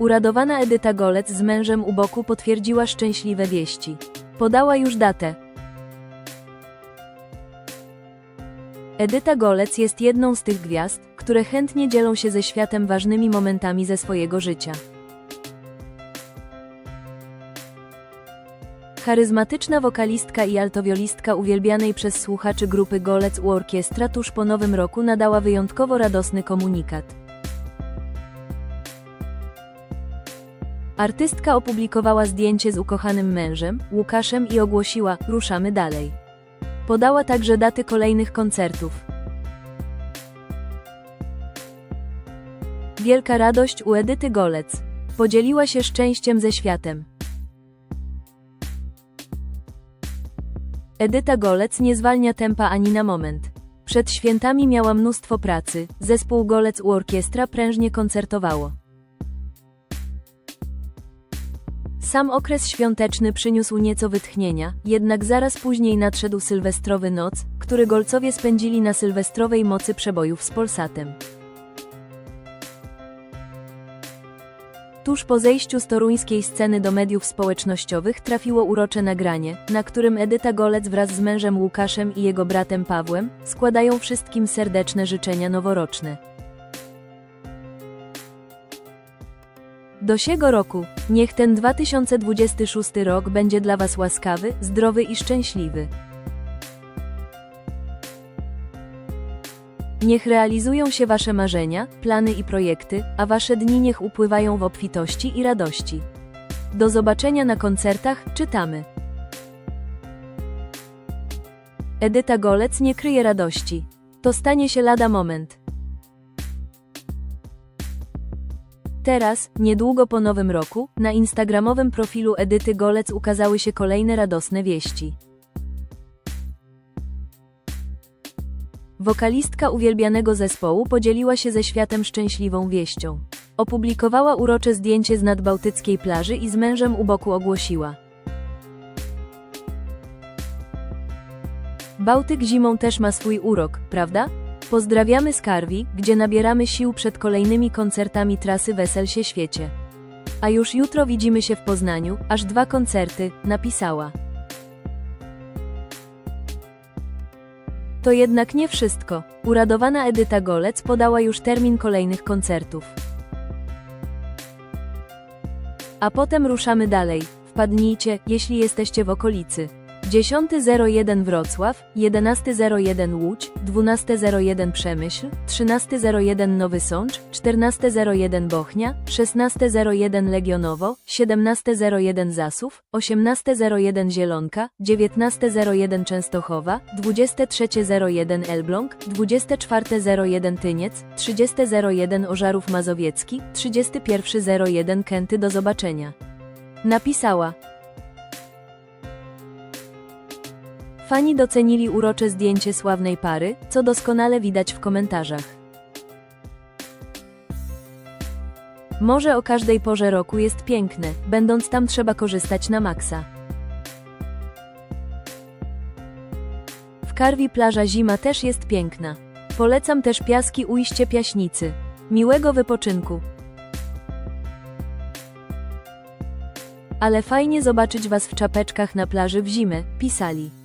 Uradowana Edyta Golec z mężem u boku potwierdziła szczęśliwe wieści. Podała już datę. Edyta Golec jest jedną z tych gwiazd, które chętnie dzielą się ze światem ważnymi momentami ze swojego życia. Charyzmatyczna wokalistka i altowiolistka uwielbianej przez słuchaczy grupy Golec u orkiestra tuż po nowym roku nadała wyjątkowo radosny komunikat. Artystka opublikowała zdjęcie z ukochanym mężem, Łukaszem i ogłosiła: Ruszamy dalej. Podała także daty kolejnych koncertów. Wielka radość u Edyty Golec. Podzieliła się szczęściem ze światem. Edyta Golec nie zwalnia tempa ani na moment. Przed świętami miała mnóstwo pracy, zespół Golec u orkiestra prężnie koncertowało. Sam okres świąteczny przyniósł nieco wytchnienia, jednak zaraz później nadszedł sylwestrowy noc, który Golcowie spędzili na sylwestrowej mocy przebojów z Polsatem. Tuż po zejściu z toruńskiej sceny do mediów społecznościowych trafiło urocze nagranie, na którym Edyta Golec wraz z mężem Łukaszem i jego bratem Pawłem składają wszystkim serdeczne życzenia noworoczne. Do siego roku, niech ten 2026 rok będzie dla Was łaskawy, zdrowy i szczęśliwy. Niech realizują się Wasze marzenia, plany i projekty, a Wasze dni niech upływają w obfitości i radości. Do zobaczenia na koncertach, czytamy. Edyta Golec nie kryje radości. To stanie się lada moment. Teraz, niedługo po nowym roku, na instagramowym profilu Edyty Golec ukazały się kolejne radosne wieści. Wokalistka uwielbianego zespołu podzieliła się ze światem szczęśliwą wieścią. Opublikowała urocze zdjęcie z nadbałtyckiej plaży i z mężem u boku ogłosiła. Bałtyk zimą też ma swój urok, prawda? Pozdrawiamy z Karwi, gdzie nabieramy sił przed kolejnymi koncertami trasy Wesel się świecie. A już jutro widzimy się w Poznaniu, aż dwa koncerty, napisała. To jednak nie wszystko. Uradowana Edyta Golec podała już termin kolejnych koncertów. A potem ruszamy dalej. Wpadnijcie, jeśli jesteście w okolicy. 10.01 Wrocław, 11.01 Łódź, 12.01 Przemyśl, 13.01 Nowy Sącz, 14.01 Bochnia, 16.01 Legionowo, 17.01 Zasów, 18.01 Zielonka, 19.01 Częstochowa, 23.01 Elbląg, 24.01 Tyniec, 30.01 Ożarów Mazowiecki, 31.01 Kęty do zobaczenia. Napisała. Fani docenili urocze zdjęcie sławnej pary, co doskonale widać w komentarzach. Morze o każdej porze roku jest piękne, będąc tam trzeba korzystać na maksa. W Karwi plaża zima też jest piękna. Polecam też piaski ujście Piaśnicy. Miłego wypoczynku. Ale fajnie zobaczyć Was w czapeczkach na plaży w zimę, pisali.